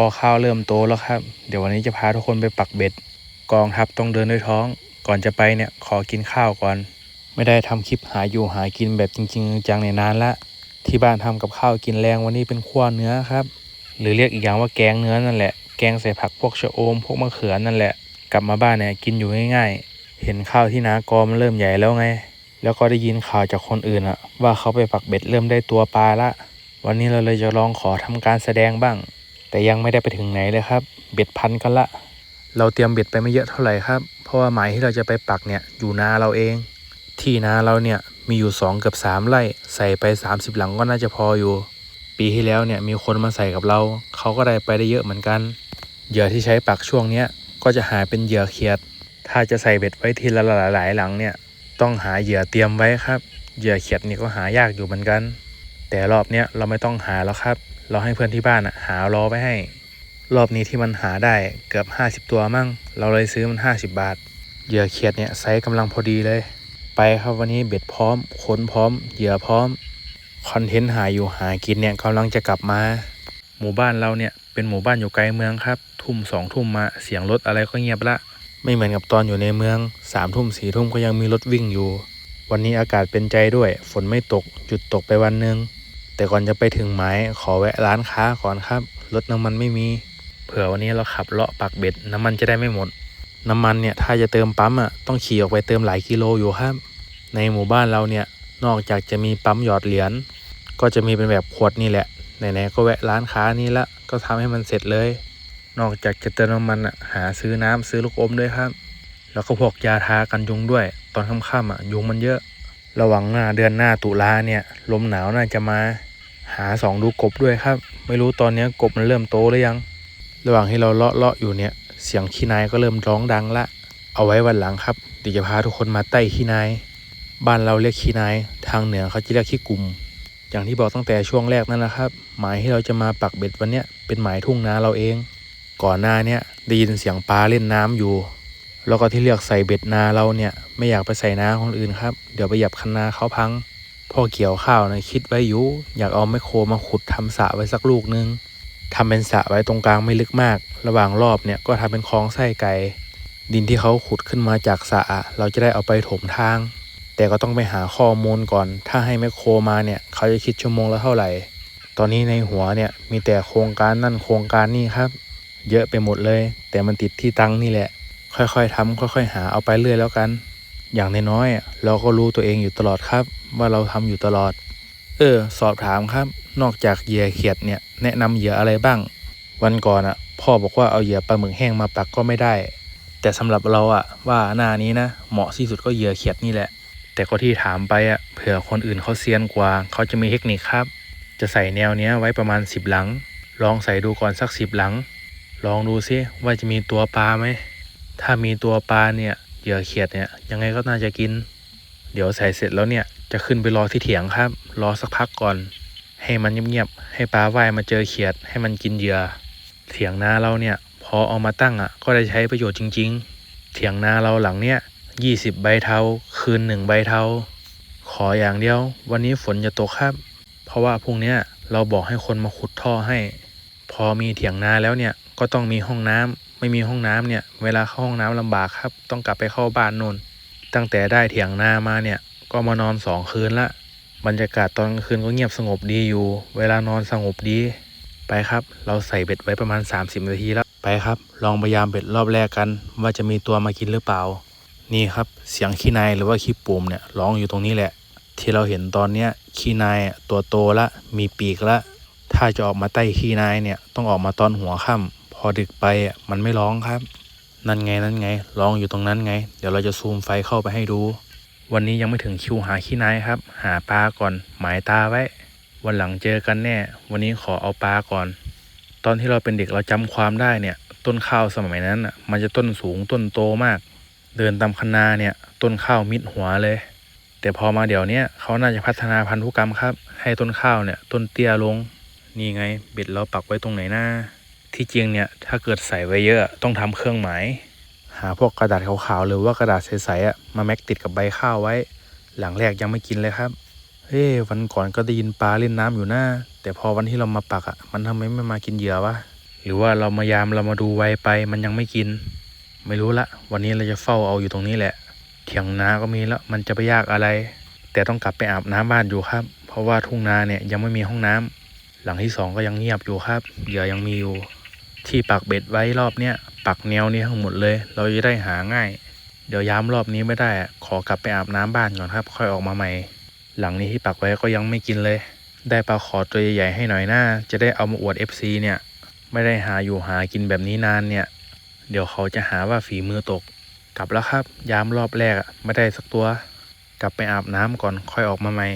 ก็ข้าวเริ่มโตแล้วครับ เดี๋ยววันนี้จะพาทุกคนไปปักเบ็ด กองทัพต้องเดินด้วยท้อง ก่อนจะไปเนี่ยขอกินข้าวก่อน ไม่ได้ทำคลิปหาอยู่หากินแบบจริง ๆ จังในนานละ ที่บ้านทำกับข้าวกินแรงวันนี้เป็นขั้วเนื้อครับ หรือเรียกอีกอย่างว่าแกงเนื้อนั่นแหละ แกงใส่ผักพวกชะอมพวกมะเขือนั่นแหละ กลับมาบ้านเนี่ยกินอยู่ง่ายๆ เห็นข้าวที่นากอมันเริ่มใหญ่แล้วไง แล้วก็ได้ยินข่าวจากคนอื่นอะว่าเขาไปปักเบ็ดเริ่มได้ตัวปลาละ วันนี้เราเลยจะลองขอทำการแสดงบ้าง แต่ยังไม่ได้ไปถึงไหนเลยครับ เบ็ดพันกันละ เราเตรียมเบ็ดไปไม่เยอะเท่าไหร่ครับ เพราะว่าหมายที่เราจะไปปักเนี่ยอยู่นาเราเอง ที่นาเราเนี่ยมีอยู่2เกือบ3ไร่ใส่ไป 30 หลังก็น่าจะพออยู่ ปีที่แล้วเนี่ยมีคนมาใส่กับเรา เขาก็ได้ไปได้เยอะเหมือนกันเหยื่อที่ใช้ปักช่วงเนี้ยก็จะหาเป็นเหยื่อเขียด ถ้าจะใส่เบ็ดไว้ทีละหลายๆหลังเนี่ยต้องหาเหยื่อเตรียมไว้ครับเหยื่อเขียดนี่ก็หายากอยู่เหมือนกัน แต่รอบเนี้ยเราไม่ต้องหาแล้วครับ เราให้เพื่อนที่บ้านอะหารอไว้ให้ รอบนี้ที่มันหาได้เกือบ 50 ตัวมั่ง เราเลยซื้อมัน 50 บาท เหยื่อเขียดเนี่ยไซส์กำลังพอดีเลย ไปครับวันนี้เบ็ดพร้อมขนพร้อม เหยื่อพร้อม คอนเทนต์หาอยู่หากินเนี่ยกำลังจะกลับมา หมู่บ้านเราเนี่ยเป็นหมู่บ้านอยู่ไกลเมืองครับ ทุ่มสองทุ่มมาเสียงรถอะไรก็เงียบละ ไม่เหมือนกับตอนอยู่ในเมืองสามทุ่มสี่ทุ่มก็ยังมีรถวิ่งอยู่วันนี้อากาศเป็นใจด้วย ฝนไม่ตก หยุดตกไปวันหนึ่ง แต่ก่อนจะไปถึงหมายขอแวะร้านค้าก่อนครับ รถน้ำมันไม่มี เผื่อวันนี้เราขับเลาะปักเบ็ด น้ำมันจะได้ไม่หมด น้ำมันเนี่ยถ้าจะเติมปั๊มอะต้องขี่ออกไปเติมหลายกิโลอยู่ครับ ในหมู่บ้านเราเนี่ยนอกจากจะมีปั๊มหยอดเหรียญก็จะมีเป็นแบบขวดนี่แหละไหนๆก็แวะร้านค้านี้ละก็ทำให้มันเสร็จเลย นอกจากจะเติมน้ำมันอะหาซื้อน้ำซื้อลูกอมด้วยครับ แล้วก็พวกยาทากันยุงด้วย ตอนค่ำๆอะยุงมันเยอะ ระหวังหน้าเดือนหน้าตุลาเนี่ยลมหนาวน่าจะมา หาสองดูกบด้วยครับ ไม่รู้ตอนนี้กบมันเริ่มโตหรือยัง ระหว่างที่เราเลาะเลาะอยู่เนี่ย เสียงขี้นายก็เริ่มร้องดังละ เอาไว้วันหลังครับเดี๋ยวจะพาทุกคนมาไต่ขี้นาย บ้านเราเรียกขี้นาย ทางเหนือเขาจะเรียกขี้กลุ่ม อย่างที่บอกตั้งแต่ช่วงแรกนั่นแหละครับ หมายที่เราจะมาปักเบ็ดวันเนี้ยเป็นหมายทุ่งนาเราเอง ก่อนหน้าเนี้ยได้ยินเสียงปลาเล่นน้ำอยู่ แล้วก็ที่เลือกใส่เบ็ดนาเราเนี่ยไม่อยากไปใส่นาคนอื่นครับ เดี๋ยวไปหยับคันนาเขาพัง พ่อเกี่ยวข้าวนะคิดไว้อยู่อยากเอาไมคโครมาขุดทำสระไว้สักลูกนึงทำเป็นสระไว้ตรงกลางไม่ลึกมาก ระหว่างรอบเนี่ยก็ทำเป็นคลองไส้ไก่ดินที่เขาขุดขึ้นมาจากสระเราจะได้เอาไปถมทาง แต่ก็ต้องไปหาข้อมูลก่อน ถ้าให้แมคโครมาเนี่ยเขาจะคิดชั่วโมงละเท่าไหร่ ตอนนี้ในหัวเนี่ยมีแต่โครงการนั่นโครงการนี่ครับ เยอะไปหมดเลย แต่มันติดที่ตังนี่แหละ ค่อยๆทำค่อย ๆ หาเอาไปเรื่อยแล้วกัน อย่างน้อยๆเราก็รู้ตัวเองอยู่ตลอดครับ ว่าเราทำอยู่ตลอด เออ สอบถามครับ นอกจากเหยื่อเขียดเนี่ยแนะนำเหยื่ออะไรบ้าง วันก่อนอะพ่อบอกว่าเอาเหยื่อปลาหมึกแห้งมาปักก็ไม่ได้ แต่สำหรับเราอะว่าหน้านี้นะเหมาะที่สุดก็เหยื่อเขียดนี่แหละ แต่ก็ที่ถามไปอะเผื่อคนอื่นเขาเซียนกว่าเขาจะมีเทคนิคครับ จะใส่แนวเนี้ยไว้ประมาณ 10 หลัง ลองใส่ดูก่อนสัก 10 หลัง ลองดูซิว่าจะมีตัวปลาไหมถ้ามีตัวปลาเนี่ย เหยื่อเขียดเนี่ยยังไงก็น่าจะกิน เดี๋ยวใส่เสร็จแล้วเนี่ยจะขึ้นไปรอที่เถียงครับ รอสักพักก่อน ให้มันเงียบๆให้ปลาว่ายมาเจอเขียด ให้มันกินเหยื่อ เถียงนาเราเนี่ยพอเอามาตั้งอะก็ได้ใช้ประโยชน์จริง ๆ เถียงนาเราหลังเนี่ยยี่สิบใบเทาคืนหนึ่งใบเทาขออย่างเดียว วันนี้ฝนจะตกครับ เพราะว่าพรุ่งนี้เราบอกให้คนมาขุดท่อให้ พอมีเถียงนาแล้วเนี่ยก็ต้องมีห้องน้ำ ไม่มีห้องน้ำเนี่ย เวลาเข้าห้องน้ำลำบากครับ ต้องกลับไปเข้าบ้านนนตั้งแต่ได้เถียงนามาเนี่ย ก็มานอนสองคืนละ บรรยากาศตอนกลางคืนก็เงียบสงบดีอยู่ เวลานอนสงบดี ไปครับ เราใส่เบ็ดไว้ประมาณ 30 นาทีแล้ว ไปครับ ลองพยายามเบ็ดรอบแรกกัน ว่าจะมีตัวมากินหรือเปล่า นี่ครับ เสียงขี้นายหรือว่าขี้ปุ่มเนี่ยร้องอยู่ตรงนี้แหละ ที่เราเห็นตอนเนี้ยขี้นายตัวโตละ มีปีกละ ถ้าจะออกมาใต้ขี้นายเนี่ยต้องออกมาตอนหัวค่ำ พอดึกไปอะมันไม่ร้องครับ นั่นไงนั่นไง ร้องอยู่ตรงนั้นไง เดี๋ยวเราจะซูมไฟเข้าไปให้ดู วันนี้ยังไม่ถึงคิวหาขี้นายครับ หาปลาก่อน หมายตาไว้ วันหลังเจอกันแน่ วันนี้ขอเอาปลาก่อน ตอนที่เราเป็นเด็กเราจำความได้เนี่ย ต้นข้าวสมัยนั้นอะมันจะต้นสูงต้นโตมาก เดินตามคนาเนี่ย ต้นข้าวมิดหัวเลย แต่พอมาเดี๋ยวนี้เขาน่าจะพัฒนาพันธุกรรมครับ ให้ต้นข้าวเนี่ยต้นเตี้ยลง นี่ไงเบ็ดเราปักไว้ตรงไหนหน้า ที่จริงเนี่ยถ้าเกิดใส่ไว้เยอะต้องทำเครื่องหมายหาพวกกระดาษขาวๆหรือว่ากระดาษใสๆอะมาแม็กติดกับใบข้าวไว้ หลังแรกยังไม่กินเลยครับเฮ้วันก่อนก็ได้ยินปลาเล่นน้ำอยู่หน้า แต่พอวันที่เรามาปักอะมันทำไมไม่มากินเหยื่อวะหรือว่าเรามายามเรามาดูไวไปมันยังไม่กิน ไม่รู้ละ วันนี้เราจะเฝ้าเอาอยู่ตรงนี้แหละเถียงนาก็มีแล้วมันจะไปยากอะไร แต่ต้องกลับไปอาบน้ำบ้านอยู่ครับ เพราะว่าทุ่งนาเนี่ยยังไม่มีห้องน้ำหลังที่สองก็ยังเงียบอยู่ครับเหยื่อยังมีอยู่ ที่ปักเบ็ดไว้รอบเนี้ยปักแนวนี้ทั้งหมดเลย เราจะได้หาง่าย เดี๋ยวย้ำรอบนี้ไม่ได้ ขอกลับไปอาบน้ำบ้านก่อนครับ ค่อยออกมาใหม่ หลังนี้ที่ปักไว้ก็ยังไม่กินเลย ได้ปลาขอตัวใหญ่ๆให้หน่อยหน้า จะได้เอามาอวด FC เนี่ย ไม่ได้หาอยู่หากินแบบนี้นานเนี่ย เดี๋ยวเขาจะหาว่าฝีมือตก กลับแล้วครับยามรอบแรกไม่ได้สักตัว กลับไปอาบน้ำก่อนค่อยออกมาใหม่